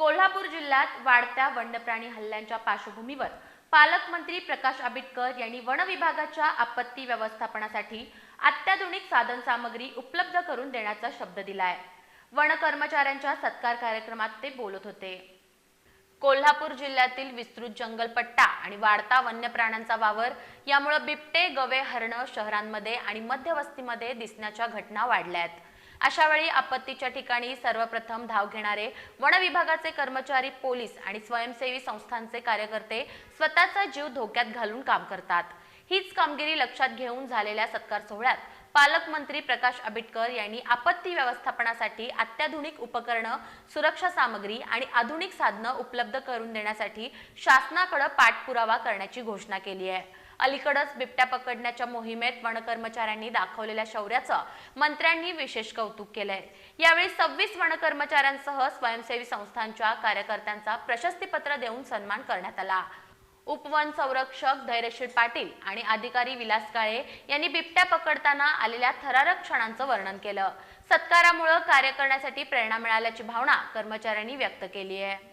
कोल्हापूर जिल्ह्यात वाढत्या वन्यप्राणी हल्ल्यांच्या पार्श्वभूमीवर पालकमंत्री प्रकाश आंबेडकर यांनी वन विभागाच्या आपत्ती व्यवस्थापनासाठी अत्याधुनिक साधनसामग्री उपलब्ध करून देण्याचा शब्द दिलाय. वन कर्मचाऱ्यांच्या सत्कार कार्यक्रमात ते बोलत होते. कोल्हापूर जिल्ह्यातील विस्तृत जंगलपट्टा आणि वाढता वन्य प्राण्यांचा वावर यामुळे बिबटे गवे हरणं शहरांमध्ये आणि मध्यवस्तीमध्ये दिसण्याच्या घटना वाढल्या आहेत अशा वेळी आपत्तीच्या ठिकाणी सर्वप्रथम धाव घेणारे वन विभागाचे कर्मचारी पोलीस आणि स्वयंसेवी संस्थांचे कार्यकर्ते स्वतःचा जीव धोक्यात घालून काम करतात. हीच कामगिरी लक्षात घेऊन झालेल्या सत्कार सोहळ्यात पालकमंत्री प्रकाश आंबेडकर यांनी आपत्ती व्यवस्थापनासाठी अत्याधुनिक उपकरणं सुरक्षा सामग्री आणि आधुनिक साधनं उपलब्ध करून देण्यासाठी शासनाकडे पाठपुरावा करण्याची घोषणा केली आहे. अलीकडच बिबट्या पकडण्याच्या मोहिमेत वनकर्मचाऱ्यांनी दाखवलेल्या शौर्याचं मंत्र्यांनी विशेष कौतुक केलंय. यावेळी सव्वीस वनकर्मचाऱ्यांसह स्वयंसेवी संस्थांच्या कार्यकर्त्यांचा प्रशस्तीपत्र देऊन सन्मान करण्यात आला. उपवन संरक्षक धैर्यशील पाटील आणि अधिकारी विलास काळे यांनी बिबट्या पकडताना आलेल्या थरारक क्षणांचं वर्णन केलं. सत्कारामुळे कार्य करण्यासाठी प्रेरणा मिळाल्याची भावना कर्मचाऱ्यांनी व्यक्त केली आहे.